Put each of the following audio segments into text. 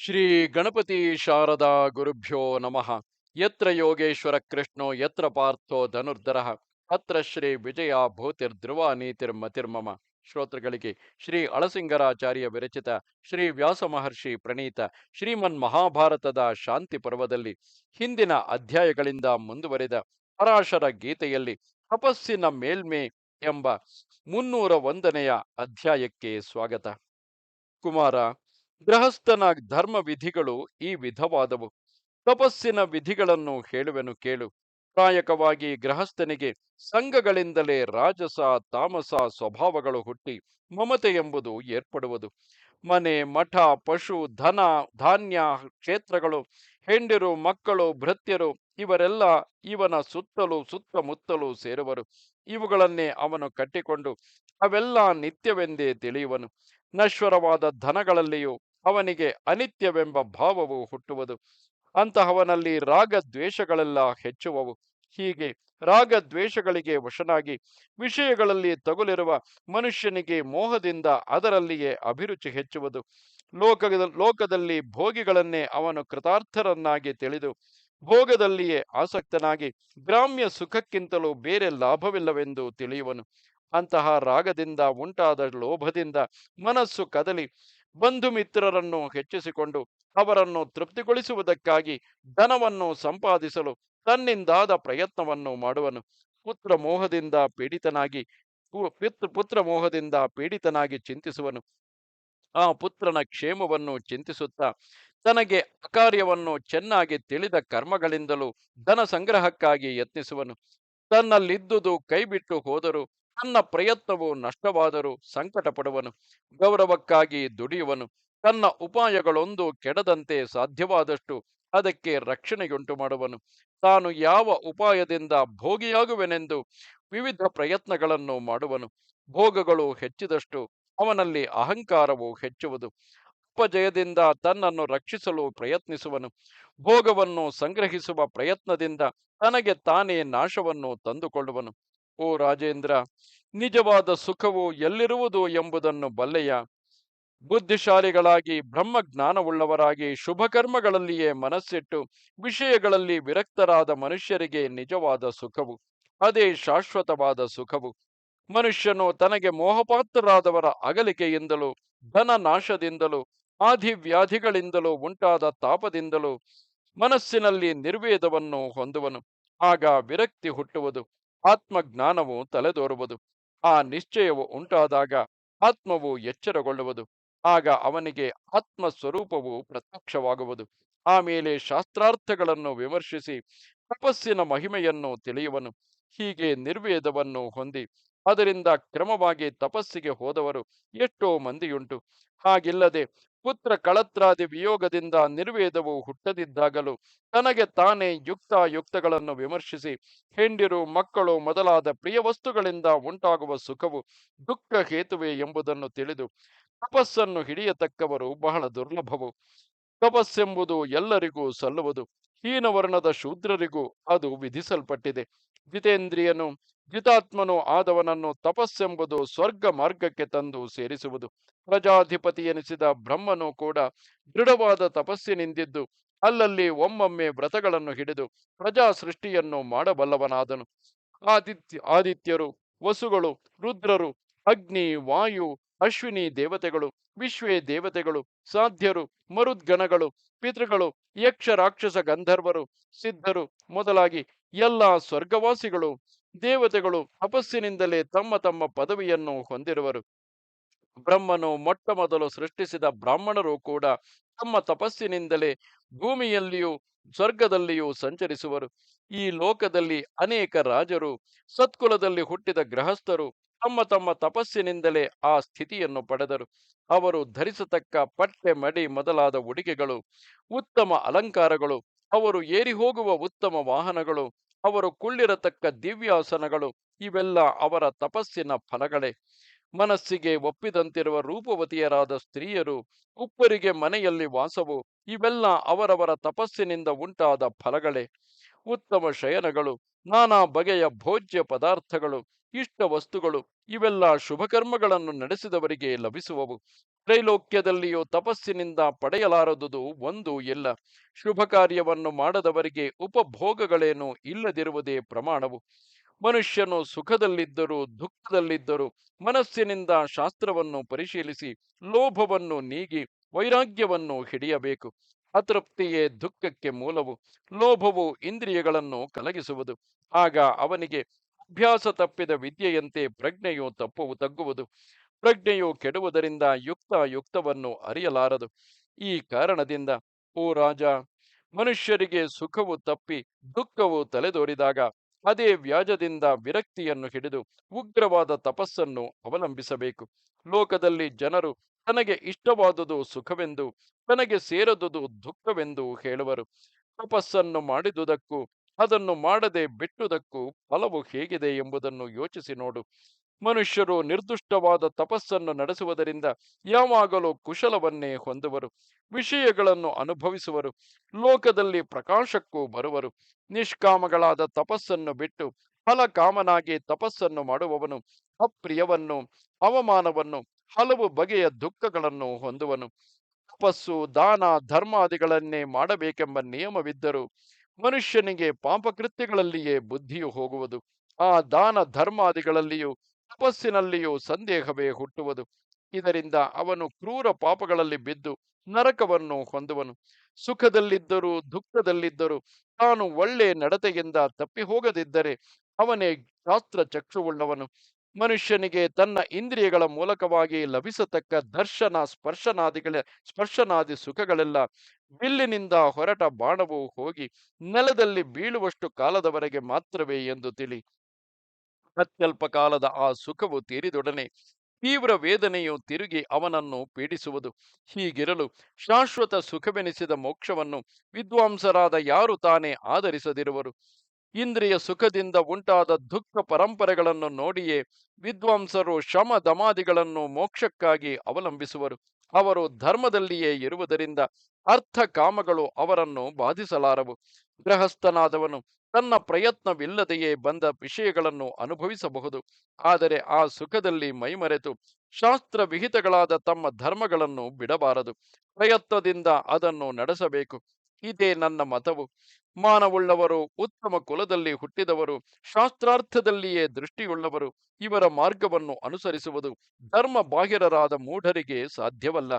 ಶ್ರೀ ಗಣಪತಿ ಶಾರದಾ ಗುರುಭ್ಯೋ ನಮಃ. ಯತ್ರ ಯೋಗೇಶ್ವರ ಕೃಷ್ಣೋ, ಯತ್ರ ಪಾರ್ಥೋ ಧನುರ್ಧರ. ಅತ್ರ ಶ್ರೀ ವಿಜಯ ಭೂತಿರ್ಧ್ರುವ ನೀತಿರ್ಮತಿರ್ಮಮ ಶ್ರೋತೃಗಳಿಗೆ ಶ್ರೀ ಅಳಸಿಂಗರಾಚಾರ್ಯ ವಿರಚಿತ ಶ್ರೀ ವ್ಯಾಸ ಮಹರ್ಷಿ ಪ್ರಣೀತ ಶ್ರೀಮನ್ ಮಹಾಭಾರತದ ಶಾಂತಿ ಪರ್ವದಲ್ಲಿ ಹಿಂದಿನ ಅಧ್ಯಾಯಗಳಿಂದ ಮುಂದುವರೆದ ಪರಾಶರ ಗೀತೆಯಲ್ಲಿ ತಪಸ್ಸಿನ ಮೇಲ್ಮೆ ಎಂಬ ಮುನ್ನೂರ ಒಂದನೆಯ ಅಧ್ಯಾಯಕ್ಕೆ ಸ್ವಾಗತ. ಕುಮಾರ ಗೃಹಸ್ಥನ ಧರ್ಮ ವಿಧಿಗಳು ಈ ವಿಧವಾದವು. ತಪಸ್ಸಿನ ವಿಧಿಗಳನ್ನು ಹೇಳುವೆನು ಕೇಳು. ಪ್ರಾಯಕವಾಗಿ ಗೃಹಸ್ಥನಿಗೆ ಸಂಘಗಳಿಂದಲೇ ರಾಜಸ, ತಾಮಸ ಸ್ವಭಾವಗಳು ಹುಟ್ಟಿ ಮಮತೆ ಎಂಬುದು ಏರ್ಪಡುವುದು. ಮನೆ, ಮಠ, ಪಶು, ಧನ, ಧಾನ್ಯ, ಕ್ಷೇತ್ರಗಳು, ಹೆಂಡಿರು, ಮಕ್ಕಳು, ಭೃತ್ಯರು ಇವರೆಲ್ಲ ಇವನ ಸುತ್ತಲೂ ಸುತ್ತಮುತ್ತಲೂ ಸೇರುವರು. ಇವುಗಳನ್ನೇ ಅವನು ಕಟ್ಟಿಕೊಂಡು ಅವೆಲ್ಲ ನಿತ್ಯವೆಂದೇ ತಿಳಿಯುವನು. ನಶ್ವರವಾದ ಧನಗಳಲ್ಲಿಯೂ ಅವನಿಗೆ ಅನಿತ್ಯವೆಂಬ ಭಾವವು ಹುಟ್ಟುವುದು. ಅಂತಹವನಲ್ಲಿ ರಾಗ ದ್ವೇಷಗಳೆಲ್ಲ ಹೆಚ್ಚುವವು. ಹೀಗೆ ರಾಗ ದ್ವೇಷಗಳಿಗೆ ವಶನಾಗಿ ವಿಷಯಗಳಲ್ಲಿ ತಗುಲಿರುವ ಮನುಷ್ಯನಿಗೆ ಮೋಹದಿಂದ ಅದರಲ್ಲಿಯೇ ಅಭಿರುಚಿ ಹೆಚ್ಚುವುದು. ಲೋಕ ಲೋಕದಲ್ಲಿ ಭೋಗಿಗಳನ್ನೇ ಅವನು ಕೃತಾರ್ಥರನ್ನಾಗಿ ತಿಳಿದು, ಭೋಗದಲ್ಲಿಯೇ ಆಸಕ್ತನಾಗಿ ಗ್ರಾಮ್ಯ ಸುಖಕ್ಕಿಂತಲೂ ಬೇರೆ ಲಾಭವಿಲ್ಲವೆಂದು ತಿಳಿಯುವನು. ಅಂತಹ ರಾಗದಿಂದ ಉಂಟಾದ ಲೋಭದಿಂದ ಮನಸ್ಸು ಕದಲಿ. ಬಂಧು ಮಿತ್ರರನ್ನು ಹೆಚ್ಚಿಸಿಕೊಂಡು ಅವರನ್ನು ತೃಪ್ತಿಗೊಳಿಸುವುದಕ್ಕಾಗಿ ಧನವನ್ನು ಸಂಪಾದಿಸಲು ತನ್ನಿಂದಾದ ಪ್ರಯತ್ನವನ್ನು ಮಾಡುವನು. ಪುತ್ರ ಮೋಹದಿಂದ ಪೀಡಿತನಾಗಿ ಪುತ್ರ ಮೋಹದಿಂದ ಪೀಡಿತನಾಗಿ ಚಿಂತಿಸುವನು. ಆ ಪುತ್ರನ ಕ್ಷೇಮವನ್ನು ಚಿಂತಿಸುತ್ತಾ ತನಗೆ ಅಕಾರ್ಯವನ್ನು ಚೆನ್ನಾಗಿ ತಿಳಿದ ಕರ್ಮಗಳಿಂದಲೂ ಧನ ಸಂಗ್ರಹಕ್ಕಾಗಿ ಯತ್ನಿಸುವನು. ತನ್ನಲ್ಲಿದ್ದುದು ಕೈಬಿಟ್ಟು ಹೋದರೂ ತನ್ನ ಪ್ರಯತ್ನವು ನಷ್ಟವಾದರೂ ಸಂಕಟ ಪಡುವನು ಗೌರವಕ್ಕಾಗಿ ದುಡಿಯುವನು, ತನ್ನ ಉಪಾಯಗಳೊಂದು ಕೆಡದಂತೆ ಸಾಧ್ಯವಾದಷ್ಟು ಅದಕ್ಕೆ ರಕ್ಷಣೆಯುಂಟು ಮಾಡುವನು. ತಾನು ಯಾವ ಉಪಾಯದಿಂದ ಭೋಗಿಯಾಗುವೆನೆಂದು ವಿವಿಧ ಪ್ರಯತ್ನಗಳನ್ನು ಮಾಡುವನು. ಭೋಗಗಳು ಹೆಚ್ಚಿದಷ್ಟು ಅವನಲ್ಲಿ ಅಹಂಕಾರವು ಹೆಚ್ಚುವುದು. ಅಪಜಯದಿಂದ ತನ್ನನ್ನು ರಕ್ಷಿಸಲು ಪ್ರಯತ್ನಿಸುವನು. ಭೋಗವನ್ನು ಸಂಗ್ರಹಿಸುವ ಪ್ರಯತ್ನದಿಂದ ತನಗೆ ತಾನೇ ನಾಶವನ್ನು ತಂದುಕೊಳ್ಳುವನು. ಓ ರಾಜೇಂದ್ರ, ನಿಜವಾದ ಸುಖವು ಎಲ್ಲಿರುವುದು ಎಂಬುದನ್ನು ಬಲ್ಲೆಯ? ಬುದ್ಧಿಶಾಲಿಗಳಾಗಿ, ಬ್ರಹ್ಮಜ್ಞಾನವುಳ್ಳವರಾಗಿ, ಶುಭಕರ್ಮಗಳಲ್ಲಿಯೇ ಮನಸ್ಸಿಟ್ಟು, ವಿಷಯಗಳಲ್ಲಿ ವಿರಕ್ತರಾದ ಮನುಷ್ಯರಿಗೆ ನಿಜವಾದ ಸುಖವು, ಅದೇ ಶಾಶ್ವತವಾದ ಸುಖವು. ಮನುಷ್ಯನು ತನಗೆ ಮೋಹಪಾತ್ರರಾದವರ ಅಗಲಿಕೆಯಿಂದಲೂ ಧನ ನಾಶದಿಂದಲೂ ಉಂಟಾದ ತಾಪದಿಂದಲೂ ಮನಸ್ಸಿನಲ್ಲಿ ನಿರ್ವೇದವನ್ನು ಹೊಂದುವನು. ಆಗ ವಿರಕ್ತಿ ಹುಟ್ಟುವುದು. ಆತ್ಮಜ್ಞಾನವು ತಲೆದೋರುವುದು. ಆ ನಿಶ್ಚಯವು ಉಂಟಾದಾಗ ಆತ್ಮವು ಎಚ್ಚರಗೊಳ್ಳುವುದು. ಆಗ ಅವನಿಗೆ ಆತ್ಮ ಸ್ವರೂಪವು ಪ್ರತ್ಯಕ್ಷವಾಗುವುದು ಆಮೇಲೆ ಶಾಸ್ತ್ರಾರ್ಥಗಳನ್ನು ವಿಮರ್ಶಿಸಿ, ತಪಸ್ಸಿನ ಮಹಿಮೆಯನ್ನು ತಿಳಿಯುವನು. ಹೀಗೆ ನಿರ್ವೇದವನ್ನು ಹೊಂದಿ ಅದರಿಂದ ಕ್ರಮವಾಗಿ ತಪಸ್ಸಿಗೆ ಹೋದವರು ಎಷ್ಟೋ ಮಂದಿಯುಂಟು. ಹಾಗಿಲ್ಲದೆ ಪುತ್ರ ಕಳತ್ರಾದಿ ವಿಯೋಗದಿಂದ ನಿರ್ವೇದವು ಹುಟ್ಟದಿದ್ದಾಗಲೂ ತನಗೆ ತಾನೇ ಯುಕ್ತಾಯುಕ್ತಗಳನ್ನು ವಿಮರ್ಶಿಸಿ ಹೆಂಡಿರು, ಮಕ್ಕಳು ಮೊದಲಾದ ಪ್ರಿಯ ವಸ್ತುಗಳಿಂದ ಉಂಟಾಗುವ ಸುಖವು ದುಃಖ ಹೇತುವೆ ಎಂಬುದನ್ನು ತಿಳಿದು ತಪಸ್ಸನ್ನು ಹಿಡಿಯತಕ್ಕವರು ಬಹಳ ದುರ್ಲಭವು. ತಪಸ್ಸೆಂಬುದು ಎಲ್ಲರಿಗೂ ಸಲ್ಲುವುದು, ಹೀನವರ್ಣದ ಶೂದ್ರರಿಗೂ ಅದು ವಿಧಿಸಲ್ಪಟ್ಟಿದೆ. ಜಿತೇಂದ್ರಿಯನು ಜಿತಾತ್ಮನು ಆದವನನ್ನು ತಪಸ್ಸೆಂಬುದು ಸ್ವರ್ಗ ಮಾರ್ಗಕ್ಕೆ ತಂದು ಸೇರಿಸುವುದು. ಪ್ರಜಾಧಿಪತಿ ಎನಿಸಿದ ಬ್ರಹ್ಮನು ಕೂಡ ದೃಢವಾದ ತಪಸ್ಸಿನಿಂದಿದ್ದು, ಅಲ್ಲಲ್ಲಿ ಒಮ್ಮೊಮ್ಮೆ ವ್ರತಗಳನ್ನು ಹಿಡಿದು ಪ್ರಜಾ ಸೃಷ್ಟಿಯನ್ನು ಮಾಡಬಲ್ಲವನಾದನು. ಆದಿತ್ಯ, ಆದಿತ್ಯರು, ವಸುಗಳು, ರುದ್ರರು, ಅಗ್ನಿ, ವಾಯು, ಅಶ್ವಿನಿ ದೇವತೆಗಳು, ವಿಶ್ವೇ ದೇವತೆಗಳು, ಸಾಧ್ಯರು, ಮರುದ್ಗಣಗಳು, ಪಿತೃಗಳು, ಯಕ್ಷ ರಾಕ್ಷಸ ಗಂಧರ್ವರು, ಸಿದ್ಧರು ಮೊದಲಾಗಿ ಎಲ್ಲ ಸ್ವರ್ಗವಾಸಿಗಳು ದೇವತೆಗಳು ತಪಸ್ಸಿನಿಂದಲೇ ತಮ್ಮ ತಮ್ಮ ಪದವಿಯನ್ನು ಹೊಂದಿರುವರು. ಬ್ರಹ್ಮನು ಮೊಟ್ಟ ಮೊದಲು ಸೃಷ್ಟಿಸಿದ ಬ್ರಾಹ್ಮಣರು ಕೂಡ ತಮ್ಮ ತಪಸ್ಸಿನಿಂದಲೇ ಭೂಮಿಯಲ್ಲಿಯೂ ಸ್ವರ್ಗದಲ್ಲಿಯೂ ಸಂಚರಿಸುವರು. ಈ ಲೋಕದಲ್ಲಿ ಅನೇಕ ರಾಜರು, ಸತ್ಕುಲದಲ್ಲಿ ಹುಟ್ಟಿದ ಗೃಹಸ್ಥರು ತಮ್ಮ ತಮ್ಮ ತಪಸ್ಸಿನಿಂದಲೇ ಆ ಸ್ಥಿತಿಯನ್ನು ಪಡೆದರು. ಅವರು ಧರಿಸತಕ್ಕ ಪಟ್ಟೆ ಮಡಿ ಮೊದಲಾದ ಉಡುಗೆಗಳು, ಉತ್ತಮ ಅಲಂಕಾರಗಳು, ಅವರು ಏರಿ ಹೋಗುವ ಉತ್ತಮ ವಾಹನಗಳು ಅವರು ಕುಳ್ಳಿರತಕ್ಕ ದಿವ್ಯಾಸನಗಳು, ಇವೆಲ್ಲ ಅವರ ತಪಸ್ಸಿನ ಫಲಗಳೇ. ಮನಸ್ಸಿಗೆ ಒಪ್ಪಿದಂತಿರುವ ರೂಪವತಿಯರಾದ ಸ್ತ್ರೀಯರು, ಉಪ್ಪರಿಗೆ ಮನೆಯಲ್ಲಿ ವಾಸವು, ಇವೆಲ್ಲ ಅವರವರ ತಪಸ್ಸಿನಿಂದ ಉಂಟಾದ ಫಲಗಳೇ. ಉತ್ತಮ ಶಯನಗಳು, ನಾನಾ ಬಗೆಯ ಭೋಜ್ಯ ಪದಾರ್ಥಗಳು ಇಷ್ಟ ವಸ್ತುಗಳು ಇವೆಲ್ಲ ಶುಭಕರ್ಮಗಳನ್ನು ನಡೆಸಿದವರಿಗೆ ಲಭಿಸುವವು. ತ್ರೈಲೋಕ್ಯದಲ್ಲಿಯೂ ತಪಸ್ಸಿನಿಂದ ಪಡೆಯಲಾರದುದು ಒಂದು ಇಲ್ಲ. ಶುಭ ಕಾರ್ಯವನ್ನು ಮಾಡದವರಿಗೆ ಉಪಭೋಗಗಳೇನು ಇಲ್ಲದಿರುವುದೇ ಪ್ರಮಾಣವು. ಮನುಷ್ಯನು ಸುಖದಲ್ಲಿದ್ದರೂ ದುಃಖದಲ್ಲಿದ್ದರೂ ಮನಸ್ಸಿನಿಂದ ಶಾಸ್ತ್ರವನ್ನು ಪರಿಶೀಲಿಸಿ, ಲೋಭವನ್ನು ನೀಗಿ, ವೈರಾಗ್ಯವನ್ನು ಹಿಡಿಯಬೇಕು. ಅತೃಪ್ತಿಯೇ ದುಃಖಕ್ಕೆ ಮೂಲವು. ಲೋಭವು ಇಂದ್ರಿಯಗಳನ್ನು ಕಲಗಿಸುವುದು. ಆಗ ಅವನಿಗೆ ಅಭ್ಯಾಸ ತಪ್ಪಿದ ವಿದ್ಯೆಯಂತೆ ಪ್ರಜ್ಞೆಯು ತಪ್ಪುವು ತಗ್ಗುವುದು. ಪ್ರಜ್ಞೆಯು ಕೆಡುವುದರಿಂದ ಯುಕ್ತ ಯುಕ್ತವನ್ನು ಅರಿಯಲಾರದು. ಈ ಕಾರಣದಿಂದ, ಓ ರಾಜ, ಮನುಷ್ಯರಿಗೆ ಸುಖವು ತಪ್ಪಿ ದುಃಖವು ತಲೆದೋರಿದಾಗ ಅದೇ ವ್ಯಾಜದಿಂದ ವಿರಕ್ತಿಯನ್ನು ಹಿಡಿದು ಉಗ್ರವಾದ ತಪಸ್ಸನ್ನು ಅವಲಂಬಿಸಬೇಕು. ಲೋಕದಲ್ಲಿ ಜನರು ತನಗೆ ಇಷ್ಟವಾದುದು ಸುಖವೆಂದು, ತನಗೆ ಸೇರದುದು ದುಃಖವೆಂದು ಹೇಳುವರು. ತಪಸ್ಸನ್ನು ಮಾಡಿದುದಕ್ಕೂ ಅದನ್ನು ಮಾಡದೆ ಬಿಟ್ಟುದಕ್ಕೂ ಫಲವು ಹೇಗಿದೆ ಎಂಬುದನ್ನು ಯೋಚಿಸಿ ನೋಡು. ಮನುಷ್ಯರು ನಿರ್ದುಷ್ಟವಾದ ತಪಸ್ಸನ್ನು ನಡೆಸುವುದರಿಂದ ಯಾವಾಗಲೂ ಕುಶಲವನ್ನೇ ಹೊಂದುವರು, ವಿಷಯಗಳನ್ನು ಅನುಭವಿಸುವರು, ಲೋಕದಲ್ಲಿ ಪ್ರಕಾಶಕ್ಕೂ ಬರುವರು. ನಿಷ್ಕಾಮಗಳಾದ ತಪಸ್ಸನ್ನು ಬಿಟ್ಟು ಫಲಕಾಮನಾಗಿ ತಪಸ್ಸನ್ನು ಮಾಡುವವನು ಅಪ್ರಿಯವನ್ನು, ಅವಮಾನವನ್ನು, ಹಲವು ಬಗೆಯ ದುಃಖಗಳನ್ನು ಹೊಂದುವನು. ತಪಸ್ಸು ದಾನ ಧರ್ಮಾದಿಗಳನ್ನೇ ಮಾಡಬೇಕೆಂಬ ನಿಯಮವಿದ್ದರೂ ಮನುಷ್ಯನಿಗೆ ಪಾಪಕೃತ್ಯಗಳಲ್ಲಿಯೇ ಬುದ್ಧಿಯು ಹೋಗುವುದು, ಆ ದಾನ ಧರ್ಮಾದಿಗಳಲ್ಲಿಯೂ ತಪಸ್ಸಿನಲ್ಲಿಯೂ ಸಂದೇಹವೇ ಹುಟ್ಟುವುದು. ಇದರಿಂದ ಅವನು ಕ್ರೂರ ಪಾಪಗಳಲ್ಲಿ ಬಿದ್ದು ನರಕವನ್ನು ಹೊಂದುವನು. ಸುಖದಲ್ಲಿದ್ದರೂ ದುಃಖದಲ್ಲಿದ್ದರೂ ತಾನು ಒಳ್ಳೆ ನಡತೆಯಿಂದ ತಪ್ಪಿ ಹೋಗದಿದ್ದರೆ ಅವನೇ ಶಾಸ್ತ್ರ ಚಕ್ಷುವುಳ್ಳವನು ಮನುಷ್ಯನಿಗೆ ತನ್ನ ಇಂದ್ರಿಯಗಳ ಮೂಲಕವಾಗಿ ಲಭಿಸತಕ್ಕ ದರ್ಶನ, ಸ್ಪರ್ಶನಾದಿಗಳ, ಸ್ಪರ್ಶನಾದಿ ಸುಖಗಳೆಲ್ಲ ಬಿಲ್ಲಿನಿಂದ ಹೊರಟ ಬಾಣವು ಹೋಗಿ ನೆಲದಲ್ಲಿ ಬೀಳುವಷ್ಟು ಕಾಲದವರೆಗೆ ಮಾತ್ರವೇ ಎಂದು ತಿಳಿ. ಅತ್ಯಲ್ಪ ಕಾಲದ ಆ ಸುಖವು ತೀರಿದೊಡನೆ ತೀವ್ರ ವೇದನೆಯು ತಿರುಗಿ ಅವನನ್ನು ಪೀಡಿಸುವುದು. ಹೀಗಿರಲು ಶಾಶ್ವತ ಸುಖವೆನಿಸಿದ ಮೋಕ್ಷವನ್ನು ವಿದ್ವಾಂಸರಾದ ಯಾರು ತಾನೇ ಆಧರಿಸದಿರುವರು? ಇಂದ್ರಿಯ ಸುಖದಿಂದ ಉಂಟಾದ ದುಃಖ ಪರಂಪರೆಗಳನ್ನು ನೋಡಿಯೇ ವಿದ್ವಾಂಸರು ಶಮ ದಮಾದಿಗಳನ್ನು ಮೋಕ್ಷಕ್ಕಾಗಿ ಅವಲಂಬಿಸುವರು. ಅವರು ಧರ್ಮದಲ್ಲಿಯೇ ಇರುವುದರಿಂದ ಅರ್ಥ ಕಾಮಗಳು ಅವರನ್ನು ಬಾಧಿಸಲಾರವು. ಗೃಹಸ್ಥನಾದವನು ತನ್ನ ಪ್ರಯತ್ನವಿಲ್ಲದೆಯೇ ಬಂದ ವಿಷಯಗಳನ್ನು ಅನುಭವಿಸಬಹುದು. ಆದರೆ ಆ ಸುಖದಲ್ಲಿ ಮೈಮರೆತು ಶಾಸ್ತ್ರ ವಿಹಿತಗಳಾದ ತಮ್ಮ ಧರ್ಮಗಳನ್ನು ಬಿಡಬಾರದು. ಪ್ರಯತ್ನದಿಂದ ಅದನ್ನು ನಡೆಸಬೇಕು. ಇದೇ ನನ್ನ ಮತವು. ಮಾನವುಳ್ಳವರು, ಉತ್ತಮ ಕುಲದಲ್ಲಿ ಹುಟ್ಟಿದವರು, ಶಾಸ್ತ್ರಾರ್ಥದಲ್ಲಿಯೇ ದೃಷ್ಟಿಯುಳ್ಳವರು, ಇವರ ಮಾರ್ಗವನ್ನು ಅನುಸರಿಸುವುದು ಧರ್ಮ ಬಾಹಿರರಾದ ಮೂಢರಿಗೆ ಸಾಧ್ಯವಲ್ಲ.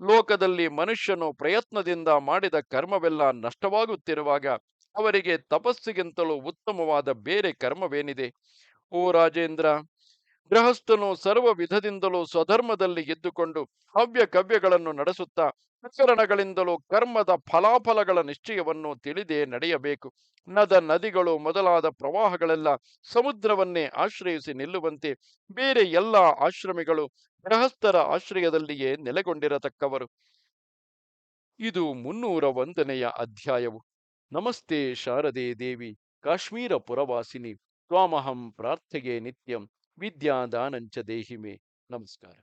ಲೋಕದಲ್ಲಿ ಮನುಷ್ಯನು ಪ್ರಯತ್ನದಿಂದ ಮಾಡಿದ ಕರ್ಮವೆಲ್ಲ ನಷ್ಟವಾಗುತ್ತಿರುವಾಗ ಅವರಿಗೆ ತಪಸ್ಸಿಗಿಂತಲೂ ಉತ್ತಮವಾದ ಬೇರೆ ಕರ್ಮವೇನಿದೆ? ಓ ರಾಜೇಂದ್ರ ಗೃಹಸ್ಥನು ಸರ್ವ ವಿಧದಿಂದಲೂ ಸ್ವಧರ್ಮದಲ್ಲಿ ಗೆದ್ದುಕೊಂಡು ಹವ್ಯ ಕವ್ಯಗಳನ್ನು ನಡೆಸುತ್ತಾ ಪ್ರಕರಣಗಳಿಂದಲೂ ಕರ್ಮದ ಫಲಾಫಲಗಳ ನಿಶ್ಚಯವನ್ನು ತಿಳಿದೇ ನಡೆಯಬೇಕು. ನದ ನದಿಗಳು ಮೊದಲಾದ ಪ್ರವಾಹಗಳೆಲ್ಲ ಸಮುದ್ರವನ್ನೇ ಆಶ್ರಯಿಸಿ ನಿಲ್ಲುವಂತೆ ಬೇರೆ ಎಲ್ಲ ಆಶ್ರಮಿಗಳು ಗೃಹಸ್ಥರ ಆಶ್ರಯದಲ್ಲಿಯೇ ನೆಲೆಗೊಂಡಿರತಕ್ಕವರು. ಇದು ಮುನ್ನೂರ ಒಂದನೆಯ ಅಧ್ಯಾಯವು. ನಮಸ್ತೆ ಶಾರದೆ ದೇವಿ, ಕಾಶ್ಮೀರ ಪುರವಾಸಿನಿ, ತ್ವಾಮಹಂ ಪ್ರಾರ್ಥೆಗೆ ನಿತ್ಯಂ. ವಿದ್ಯಾದಾನಂಚ ದೇಹಿಮೆ ನಮಸ್ಕಾರ